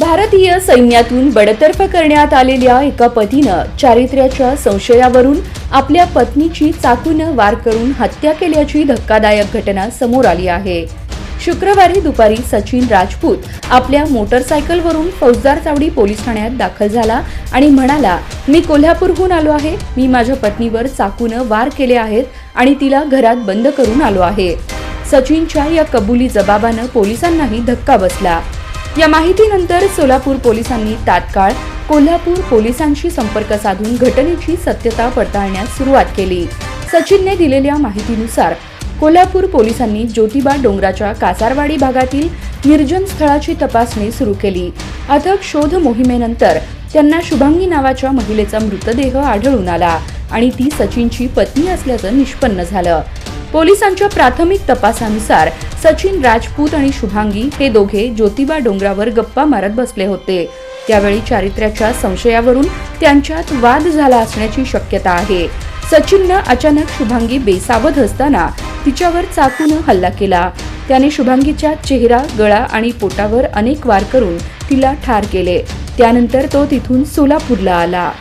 भारतीय सैन्यातून बडतर्फ करण्यात आलेल्या एका पतीनं चारित्र्याच्या संशयावरून आपल्या पत्नीची चाकूनं वार करून हत्या केल्याची धक्कादायक घटना समोर आली आहे. शुक्रवारी दुपारी सचिन राजपूत आपल्या मोटरसायकलवरून फौजदार चावडी पोलीस ठाण्यात दाखल झाला आणि म्हणाला मी कोल्हापूरहून आलो आहे. मी माझ्या पत्नीवर चाकूनं वार केले आहेत आणि तिला घरात बंद करून आलो आहे. सचिनच्या या कबुली जबाबानं पोलिसांनाही धक्का बसला. या माहितीनंतर सोलापूर पोलिसांनी तात्काळ कोल्हापूर पोलिसांशी संपर्क साधून घटनेची सत्यता पडताळण्यास सुरुवात केली. सचिनने दिलेल्या माहितीनुसार कोल्हापूर पोलिसांनी ज्योतिबा डोंगराच्या कासारवाडी भागातील निर्जन स्थळाची तपासणी सुरू केली. अथक शोध मोहिमेनंतर त्यांना शुभांगी नावाच्या महिलेचा मृतदेह आढळून आला आणि ती सचिनची पत्नी असल्याचं निष्पन्न झालं. पोलिसांच्या प्राथमिक तपासानुसार सचिन राजपूत आणि शुभांगी हे दोघे ज्योतिबा डोंगरावर गप्पा मारत बसले होते. त्यावेळी चारित्र्याच्या संशयावरून त्यांच्यात वाद झाला असण्याची शक्यता आहे. सचिननं अचानक शुभांगी बेसावध असताना तिच्यावर चाकूनं हल्ला केला. त्याने शुभांगीच्या चेहरा गळा आणि पोटावर अनेक वार करून तिला ठार केले. त्यानंतर तो तिथून सोलापूरला आला.